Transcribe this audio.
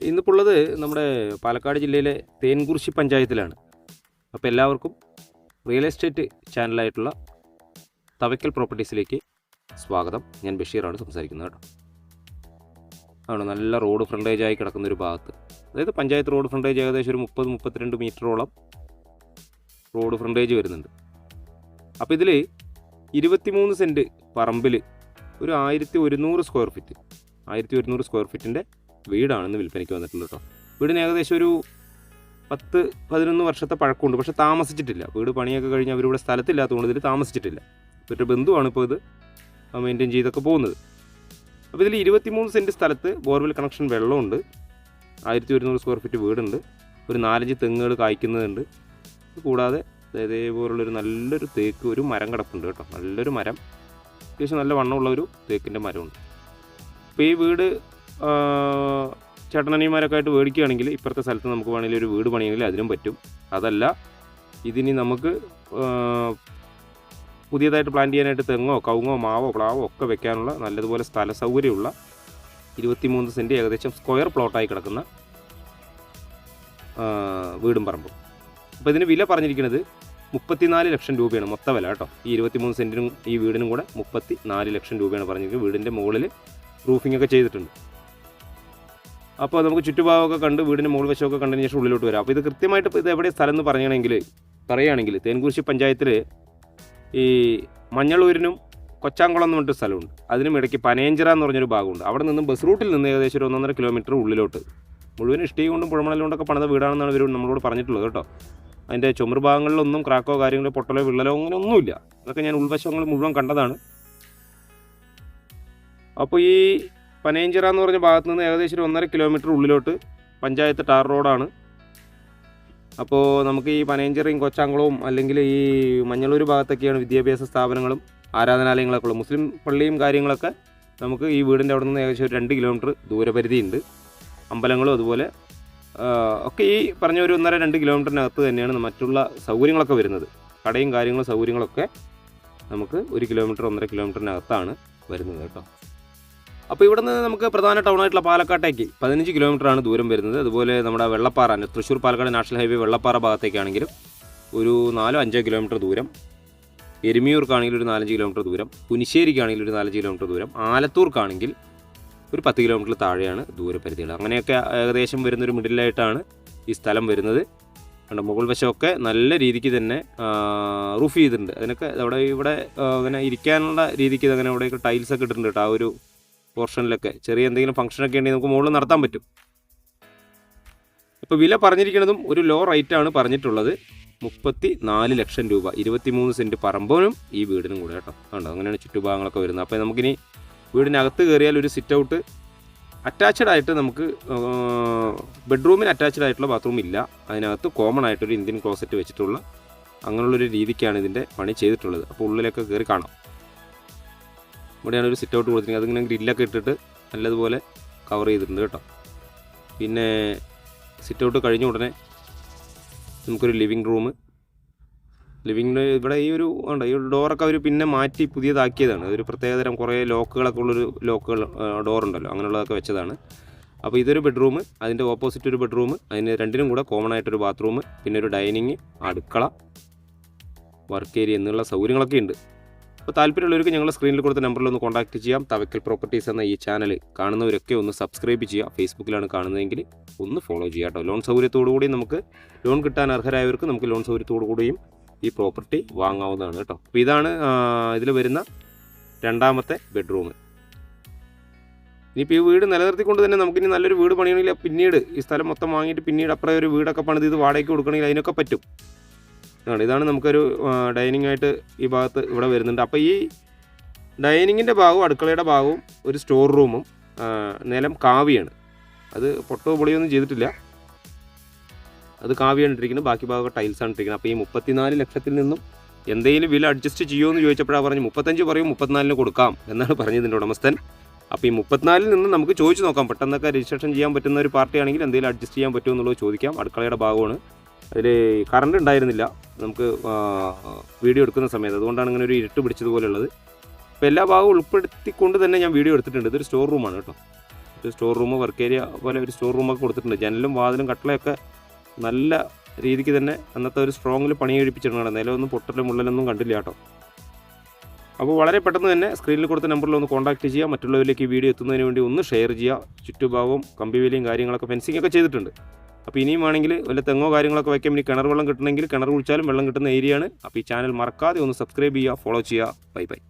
ഇന്നിപ്പോൾ ഉള്ളത് നമ്മുടെ പാലക്കാട് ജില്ലയിലെ തേൻകുറിശി പഞ്ചായത്തിലാണ്. അപ്പോൾ എല്ലാവർക്കും റിയൽ എസ്റ്റേറ്റ് ചാനലായിട്ടുള്ള തവയ്ക്കൽ പ്രോപ്പർട്ടീസിലേക്ക് സ്വാഗതം. ഞാൻ ബഷീറാണ് സംസാരിക്കുന്നത് കേട്ടോ. ആണ് നല്ല റോഡ് ഫ്രണ്ടേജായി കിടക്കുന്ന ഒരു ഭാഗത്ത്. അതായത് പഞ്ചായത്ത് റോഡ് ഫ്രണ്ടേജ് ഏകദേശം ഒരു മുപ്പത് മുപ്പത്തിരണ്ട് മീറ്ററോളം റോഡ് ഫ്രണ്ടേജ് വരുന്നുണ്ട്. അപ്പോൾ ഇതിൽ ഇരുപത്തിമൂന്ന് സെന്റ് പറമ്പിൽ ഒരു ആയിരത്തി ഒരുന്നൂറ് സ്ക്വയർ ഫീറ്റ് ആയിരത്തി ഒരുന്നൂറ് സ്ക്വയർ ഫീറ്റിന്റെ വീടാണ് ഇന്ന് വിൽപ്പനയ്ക്ക് വന്നിട്ടുണ്ട് കേട്ടോ വീടിന് ഏകദേശം ഒരു പത്ത് പതിനൊന്ന് വർഷത്തെ പഴക്കമുണ്ട്. പക്ഷേ താമസിച്ചിട്ടില്ല. വീട് പണിയൊക്കെ കഴിഞ്ഞ് അവരിവിടെ സ്ഥലത്തില്ലാത്തതുകൊണ്ട് ഇതിൽ താമസിച്ചിട്ടില്ല. ഇവരുടെ ബന്ധുവാണ് ഇപ്പോൾ ഇത്. മെയിന്റെയിൻ ചെയ്തൊക്കെ പോകുന്നത്. അപ്പോൾ ഇതിൽ ഇരുപത്തിമൂന്ന് സെന്റ് സ്ഥലത്ത് ബോർവെൽ കണക്ഷൻ വെള്ളമുണ്ട്. ആയിരത്തി ഒരുന്നൂറ് സ്ക്വയർ ഫീറ്റ് വീടുണ്ട്. ഒരു നാലഞ്ച് തെങ്ങുകൾ കായ്ക്കുന്നതുണ്ട്. കൂടാതെ ഇതേപോലുള്ളൊരു നല്ലൊരു തേക്ക് ഒരു മരം കിടപ്പുണ്ട് കേട്ടോ. നല്ലൊരു മരം. അത്യാവശ്യം നല്ല വണ്ണമുള്ള ഒരു തേക്കിന്റെ മരമുണ്ട്. അപ്പോൾ ഈ വീട് ചേട്ടനനിയന്മാരൊക്കെ ആയിട്ട് മേടിക്കുകയാണെങ്കിൽ ഇപ്പുറത്തെ സ്ഥലത്ത് നമുക്ക് വേണമെങ്കിൽ ഒരു വീട് പണിയെങ്കിൽ അതിനും പറ്റും. അതല്ല ഇതിനി നമുക്ക് പുതിയതായിട്ട് പ്ലാൻ ചെയ്യാനായിട്ട് തെങ്ങോ കവുങ്ങോ മാവോ പ്ലാവോ ഒക്കെ വെക്കാനുള്ള നല്ലതുപോലെ സ്ഥല സൗകര്യമുള്ള ഇരുപത്തിമൂന്ന് സെന്റ് ഏകദേശം സ്ക്വയർ പ്ലോട്ടായി കിടക്കുന്ന വീടും പറമ്പും. അപ്പോൾ ഇതിന് വില പറഞ്ഞിരിക്കുന്നത് മുപ്പത്തിനാല് ലക്ഷം രൂപയാണ് മൊത്ത വില കേട്ടോ. ഈ ഇരുപത്തിമൂന്ന് സെന്റിനും ഈ വീടിനും കൂടെ മുപ്പത്തി നാല് ലക്ഷം രൂപയാണ് പറഞ്ഞിരിക്കുന്നത്. വീടിന്റെ മുകളിൽ റൂഫിംഗ് ഒക്കെ ചെയ്തിട്ടുണ്ട്. അപ്പോൾ നമുക്ക് ചുറ്റുഭാഗമൊക്കെ കണ്ട് വീടിന്റെ മുകൾ വശമൊക്കെ കണ്ടതിന് ശേഷം ഉള്ളിലോട്ട് വരാം. അപ്പോൾ ഇത് കൃത്യമായിട്ട് ഇത് എവിടെ സ്ഥലം എന്ന് പറയുകയാണെങ്കിൽ പറയുകയാണെങ്കിൽ തേൻകുരിശി പഞ്ചായത്തിൽ ഈ മഞ്ഞളൂരിനും കൊച്ചാങ്കുളം എന്ന് പറഞ്ഞിട്ട് സ്ഥലമുണ്ട്. അതിനും ഇടയ്ക്ക് പനേഞ്ചിറ എന്ന് പറഞ്ഞൊരു ഭാഗമുണ്ട്. അവിടെ നിന്നും ബസ് റൂട്ടിൽ നിന്ന് ഏകദേശം ഒരു ഒന്നൊന്നര കിലോമീറ്റർ ഉള്ളിലോട്ട്. മുഴുവൻ ഇഷ്ടിക കൊണ്ടും പുഴമണൽ കൊണ്ടൊക്കെ പണിത വീടാണെന്നാണ് ഇവർ നമ്മളോട് പറഞ്ഞിട്ടുള്ളത് കേട്ടോ. അതിന്റെ ചുമർ ഭാഗങ്ങളിലൊന്നും ക്രാക്കോ കാര്യങ്ങളോ പൊട്ടലോ വിള്ളലോ അങ്ങനെ ഒന്നുമില്ല. അതൊക്കെ ഞാൻ ഉൾവശങ്ങൾ മുഴുവൻ കണ്ടതാണ്. അപ്പോൾ ഈ പനയഞ്ചിറ എന്ന് പറഞ്ഞ ഭാഗത്ത് നിന്ന് ഏകദേശം ഒരു ഒന്നര കിലോമീറ്റർ ഉള്ളിലോട്ട് പഞ്ചായത്ത് ടാർ റോഡാണ്. അപ്പോൾ നമുക്ക് ഈ പനയഞ്ചിറയും കൊച്ചാങ്കുളവും അല്ലെങ്കിൽ ഈ മഞ്ഞളൂർ ഭാഗത്തൊക്കെയാണ് വിദ്യാഭ്യാസ സ്ഥാപനങ്ങളും ആരാധനാലയങ്ങളൊക്കെ ഉള്ളത്. മുസ്ലിം പള്ളിയും കാര്യങ്ങളൊക്കെ നമുക്ക് ഈ വീടിന്റെ അവിടെ നിന്ന് ഏകദേശം ഒരു രണ്ട് കിലോമീറ്റർ ദൂരപരിധി ഉണ്ട് അമ്പലങ്ങളും അതുപോലെ ഒക്കെ ഈ പറഞ്ഞ ഒരു ഒന്നര രണ്ട് കിലോമീറ്ററിനകത്ത് തന്നെയാണ് മറ്റുള്ള സൗകര്യങ്ങളൊക്കെ വരുന്നത്. കടയും കാര്യങ്ങളും സൗകര്യങ്ങളൊക്കെ നമുക്ക് ഒരു കിലോമീറ്റർ ഒന്നര കിലോമീറ്ററിനകത്താണ് വരുന്നത് കേട്ടോ. അപ്പോൾ ഇവിടെ നിന്ന് നമുക്ക് പ്രധാന ടൗണായിട്ടുള്ള പാലക്കാട്ടേക്ക് പതിനഞ്ച് കിലോമീറ്ററാണ് ദൂരം വരുന്നത്. അതുപോലെ നമ്മുടെ വെള്ളപ്പാറ തൃശ്ശൂർ പാലക്കാട് നാഷണൽ ഹൈവേ വെള്ളപ്പാറ ഭാഗത്തേക്കാണെങ്കിലും ഒരു നാലോ അഞ്ചോ കിലോമീറ്റർ ദൂരം. എരുമിയൂർക്കാണെങ്കിൽ ഒരു നാലഞ്ച് കിലോമീറ്റർ ദൂരം. പുനിശ്ശേരിക്കാണെങ്കിൽ ഒരു നാലഞ്ച് കിലോമീറ്റർ ദൂരം. ആലത്തൂർക്കാണെങ്കിൽ ഒരു പത്ത് കിലോമീറ്റർ താഴെയാണ് ദൂരപരിധികൾ. അങ്ങനെയൊക്കെ ഏകദേശം വരുന്നൊരു മിഡിലായിട്ടാണ് ഈ സ്ഥലം വരുന്നത്. കണ്ടോ മുകൾ വശമൊക്കെ നല്ല രീതിക്ക് തന്നെ റൂഫ് ചെയ്തിട്ടുണ്ട്. അതിനൊക്കെ അവിടെ ഇവിടെ അങ്ങനെ ഇരിക്കാനുള്ള രീതിക്ക് അങ്ങനെ അവിടെയൊക്കെ ടൈൽസൊക്കെ ഇട്ടിട്ടുണ്ട് കേട്ടോ. ആ ഒരു പോർഷനിലൊക്കെ ചെറിയ എന്തെങ്കിലും ഫംഗ്ഷനൊക്കെ ഉണ്ടെങ്കിൽ നമുക്ക് മുകളിൽ നടത്താൻ പറ്റും. ഇപ്പോൾ വില പറഞ്ഞിരിക്കുന്നതും ഒരു ലോ റേറ്റ് ആണ് പറഞ്ഞിട്ടുള്ളത്. മുപ്പത്തി നാല് ലക്ഷം രൂപ. ഇരുപത്തിമൂന്ന് സെന്റ് പറമ്പോനും ഈ വീടിനും കൂടെ കേട്ടോ. കണ്ടോ? അങ്ങനെയാണ് ചുറ്റുഭാഗങ്ങളൊക്കെ വരുന്നത്. അപ്പോൾ നമുക്കിനി വീടിനകത്ത് കയറിയാൽ ഒരു സിറ്റ് ഔട്ട് അറ്റാച്ച്ഡ് ആയിട്ട് നമുക്ക് ബെഡ്റൂമിന് അറ്റാച്ച്ഡ് ആയിട്ടുള്ള ബാത്റൂം ഇല്ല. അതിനകത്ത് കോമൺ ആയിട്ടൊരു ഇന്ത്യൻ ക്ലോസറ്റ് വെച്ചിട്ടുള്ള അങ്ങനെയുള്ളൊരു രീതിക്കാണ് ഇതിന്റെ പണി ചെയ്തിട്ടുള്ളത്. അപ്പോൾ ഉള്ളിലൊക്കെ കയറി കാണാം. ഇവിടെയാണ് ഒരു സിറ്റ് ഔട്ട് കൊടുത്തിരിക്കുന്നത്. അതിങ്ങനെ ഗ്രില്ലൊക്കെ ഇട്ടിട്ട് നല്ലതുപോലെ കവർ ചെയ്തിട്ടുണ്ട് കേട്ടോ. പിന്നെ സിറ്റ് ഔട്ട് കഴിഞ്ഞ ഉടനെ നമുക്കൊരു ലിവിങ് റൂം ലിവിങ് ഇവിടെ ഈ ഒരു ഉണ്ട് ഈ ഡോറൊക്കെ അവർ പിന്നെ മാറ്റി പുതിയതാക്കിയതാണ്. ഒരു പ്രത്യേകതരം കുറേ ലോക്കുകളൊക്കെ ഉള്ളൊരു ലോക്കുകൾ ഡോറുണ്ടല്ലോ അങ്ങനെയുള്ളതൊക്കെ വെച്ചതാണ്. അപ്പോൾ ഇതൊരു ബെഡ്റൂം അതിന്റെ ഓപ്പോസിറ്റ് ഒരു ബെഡ്റൂം അതിന് രണ്ടിനും കൂടെ കോമൺ ആയിട്ടൊരു ബാത്റൂം പിന്നെ ഒരു ഡൈനിങ് അടുക്കള വർക്ക് ഏരിയ എന്നുള്ള സൗകര്യങ്ങളൊക്കെ ഉണ്ട്. അപ്പോൾ താല്പര്യമുള്ളവർക്ക് ഞങ്ങളുടെ സ്ക്രീനിൽ കൊടുത്ത നമ്പറിൽ ഒന്ന് കോൺടാക്ട് ചെയ്യാം. തവക്കൽ പ്രോപ്പർട്ടീസ് എന്ന ഈ ചാനൽ കാണുന്നവരൊക്കെ ഒന്ന് സബ്സ്ക്രൈബ് ചെയ്യുക. ഫേസ്ബുക്കിലാണ് കാണുന്നതെങ്കിൽ ഒന്ന് ഫോളോ ചെയ്യുക കേട്ടോ. ലോൺ സൗകര്യത്തോടു കൂടി നമുക്ക് ലോൺ കിട്ടാൻ അർഹരായവർക്ക് നമുക്ക് ലോൺ സൗകര്യത്തോടു കൂടിയും ഈ പ്രോപ്പർട്ടി വാങ്ങാവുന്നതാണ് കേട്ടോ. അപ്പോൾ ഇതാണ് ഇതിൽ വരുന്ന രണ്ടാമത്തെ ബെഡ്റൂം ഇനിയിപ്പോൾ ഈ വീട് നിലനിർത്തിക്കൊണ്ട് തന്നെ നമുക്കിനി നല്ലൊരു വീട് പണിയണമെങ്കിൽ പിന്നീട് ഈ സ്ഥലം മൊത്തം വാങ്ങിയിട്ട് പിന്നീട് അപ്പുറം ഒരു വീടൊക്കെ പണിത് ഇത് വാടകയ്ക്ക് കൊടുക്കണമെങ്കിൽ അതിനൊക്കെ പറ്റും. ഇതാണ് ഇതാണ് നമുക്കൊരു ഡൈനിങ് ആയിട്ട് ഈ ഭാഗത്ത് ഇവിടെ വരുന്നുണ്ട്. അപ്പോൾ ഈ ഡൈനിങ്ങിന്റെ ഭാഗവും അടുക്കളയുടെ ഭാഗവും ഒരു സ്റ്റോർ റൂമും നിലം കാവിയാണ്. അത് പൊട്ടോ പൊളിയൊന്നും ചെയ്തിട്ടില്ല. അത് കാവിയാണ് ഇട്ടിരിക്കുന്നത്. ബാക്കി ഭാഗം ടൈൽസാണ് ഇട്ടിരിക്കുന്നത്. അപ്പോൾ ഈ മുപ്പത്തിനാല് ലക്ഷത്തിൽ നിന്നും എന്തെങ്കിലും വില അഡ്ജസ്റ്റ് ചെയ്യുമോ എന്ന് ചോദിച്ചപ്പോഴാണ് പറഞ്ഞു മുപ്പത്തഞ്ച് പറയും മുപ്പത്തിനാലിന് കൊടുക്കാം എന്നാണ് പറഞ്ഞതിന്റെ ഉടമസ്ഥൻ. അപ്പോൾ ഈ മുപ്പത്തിനാലിൽ നിന്ന് നമുക്ക് ചോദിച്ചു നോക്കാം. പെട്ടെന്നൊക്കെ രജിസ്ട്രേഷൻ ചെയ്യാൻ പറ്റുന്ന ഒരു പാർട്ടിയാണെങ്കിൽ എന്തെങ്കിലും അഡ്ജസ്റ്റ് ചെയ്യാൻ പറ്റുമോ എന്നുള്ളത് ചോദിക്കാം. അടുക്കളയുടെ ഭാഗമാണ്. അതിൽ കറണ്ട് ഉണ്ടായിരുന്നില്ല. നമുക്ക് വീഡിയോ എടുക്കുന്ന സമയത്ത്. അതുകൊണ്ടാണ് ഇങ്ങനെ ഒരു ഇരുട്ട് പിടിച്ചതുപോലെയുള്ളത് അപ്പോൾ എല്ലാ ഭാഗവും ഉൾപ്പെടുത്തിക്കൊണ്ട് തന്നെ ഞാൻ വീഡിയോ എടുത്തിട്ടുണ്ട്. ഇതൊരു സ്റ്റോർ റൂമാണ് കേട്ടോ. ഒരു സ്റ്റോർ റൂം വർക്ക് ഏരിയ പോലെ ഒരു സ്റ്റോർ റൂമൊക്കെ കൊടുത്തിട്ടുണ്ട്. ജനലും വാതിലും കട്ടളയൊക്കെ നല്ല രീതിക്ക് തന്നെ അന്നത്തെ ഒരു സ്ട്രോങ്ങിൽ പണി കഴിപ്പിച്ചിട്ടുണ്ടാണ് നിലമൊന്നും പൊട്ടലും മുള്ളലൊന്നും കണ്ടില്ല കേട്ടോ. അപ്പോൾ വളരെ പെട്ടെന്ന് തന്നെ സ്ക്രീനിൽ കൊടുത്ത നമ്പറിൽ ഒന്ന് കോൺടാക്ട് ചെയ്യുക. മറ്റുള്ളവരിലേക്ക് ഈ വീഡിയോ എത്തുന്നതിന് വേണ്ടി ഒന്ന് ഷെയർ ചെയ്യുക. ചുറ്റുഭാഗവും കമ്പിവേലിയും കാര്യങ്ങളൊക്കെ ഫെൻസിങ് ഒക്കെ ചെയ്തിട്ടുണ്ട്. അപ്പോൾ ഇനിയും വേണമെങ്കിൽ വല്ല തെങ്ങോ കാര്യങ്ങളൊക്കെ വയ്ക്കാൻ ഇനി കിണർ വെള്ളം കിട്ടണമെങ്കിൽ കിണർ കുഴിച്ചാലും വെള്ളം കിട്ടുന്ന ഏരിയയാണ്. അപ്പോൾ ഈ ചാനൽ മറക്കാതെ ഒന്ന് സബ്സ്ക്രൈബ് ചെയ്യുക ഫോളോ ചെയ്യുക. Bye bye.